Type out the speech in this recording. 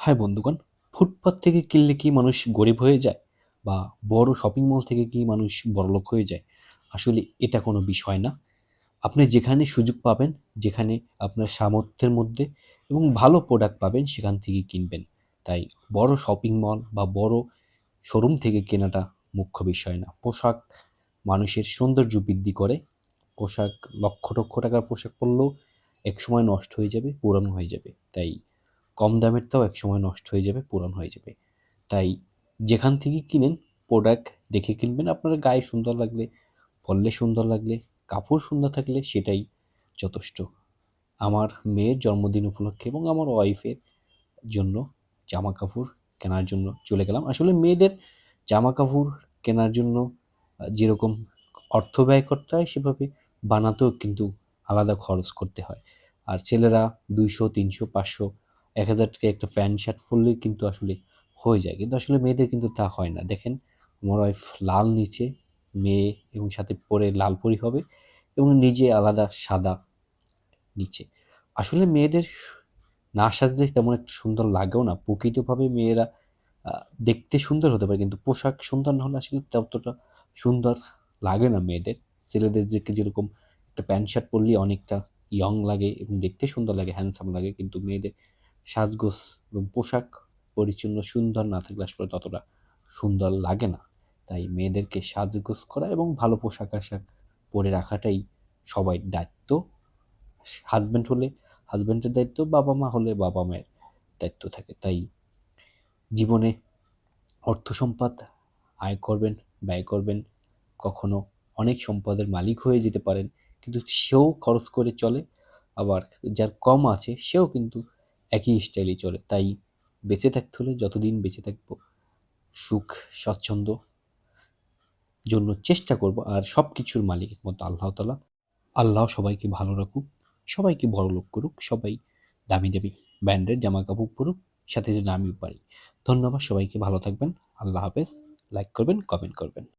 হ্যাঁ বন্ধুগণ ফুটপাথ থেকে কিনলে কি মানুষ গরিব হয়ে যায়? বা বড় শপিং মল থেকে কি মানুষ বড়লোক হয়ে যায়? আসলে এটা কোনো বিষয় না। আপনি যেখানে সুযোগ পাবেন, যেখানে আপনার সামর্থ্যের মধ্যে এবং ভালো প্রোডাক্ট পাবেন, সেখান থেকে কিনবেন। তাই বড় শপিং মল বা বড় শোরুম থেকে কেনাটা মুখ্য বিষয় না। পোশাক মানুষের সৌন্দর্য বৃদ্ধি করে। পোশাক লক্ষ লক্ষ টাকার পোশাক পরলেও একসময় নষ্ট হয়ে যাবে, পুরানো হয়ে যাবে। তাই কম দামেরটাও একসময় নষ্ট হয়ে যাবে, পুরান হয়ে যাবে। তাই যেখান থেকে কিনেন প্রোডাক্ট দেখে কিনবেন, আপনার গায়ে সুন্দর লাগলে, পরলে সুন্দর লাগলে, কাপড় সুন্দর থাকলে সেটাই যথেষ্ট। আমার মেয়ের জন্মদিন উপলক্ষে এবং আমার ওয়াইফের জন্য জামা কাপড় কেনার জন্য চলে গেলাম। আসলে মেয়েদের জামা কাপড় কেনার জন্য যেরকম অর্থ ব্যয় করতে হয়, সেভাবে বানাতেও কিন্তু আলাদা খরচ করতে হয়। আর ছেলেরা দুইশো, তিনশো, পাঁচশো এক হাজার টাকা একটা প্যান্ট শার্ট পরলেই কিন্তু আসলে হয়ে যায়। কিন্তু আসলে মেয়েদের কিন্তু তা হয় না। দেখেন আমার ওয়াইফ লাল নিচে, মেয়ে এবং সাথে পরে লাল পরি হবে এবং নিজে আলাদা সাদা নিচে। আসলে মেয়েদের না সাজলে তেমন একটা সুন্দর লাগেও না। প্রকৃতভাবে মেয়েরা দেখতে সুন্দর হতে পারে, কিন্তু পোশাক সুন্দর না হলে আসলে ততটা সুন্দর লাগে না মেয়েদের। ছেলেদের যে যেরকম একটা প্যান্ট শার্ট পরলে অনেকটা ইয়ং লাগে এবং দেখতে সুন্দর লাগে হ্যান্ডসাম লাগে, কিন্তু মেয়েদের সাজগোজ এবং পোশাক পরিচ্ছন্ন, সুন্দর, না থাকলে আসলে ততটা সুন্দর লাগে না। তাই মেয়েদেরকে সাজগোজ করা এবং ভালো পোশাক আশাক পরে রাখাটাই সবাই দায়িত্ব। হাজব্যান্ড হলে হাজব্যান্ডের দায়িত্ব, বাবা মা হলে বাবা মায়ের দায়িত্ব থাকে। তাই জীবনে অর্থ সম্পদ আয় করবেন, ব্যয় করবেন। কখনো অনেক সম্পদের মালিক হয়ে যেতে পারেন, কিন্তু সেও খরচ করে চলে। আবার যার কম আছে, সেও কিন্তু একই স্টাইলে চলে। তাই বেঁচে থাকতে হলে যতদিন বেঁচে থাকব, সুখ, স্বাচ্ছন্দ্য জন্য চেষ্টা করব। আর সব কিছুর মালিক একমাত্র আল্লাহ তালা আল্লাহ সবাইকে ভালো রাখুক, সবাইকে বড় লোক করুক, সবাই দামি দামি ব্র্যান্ডের জামা কাপড় পরুক, সাথে যেন আমিও পারি। ধন্যবাদ সবাইকে, ভালো থাকবেন। আল্লাহ হাফেজ। লাইক করবেন কমেন্ট করবেন।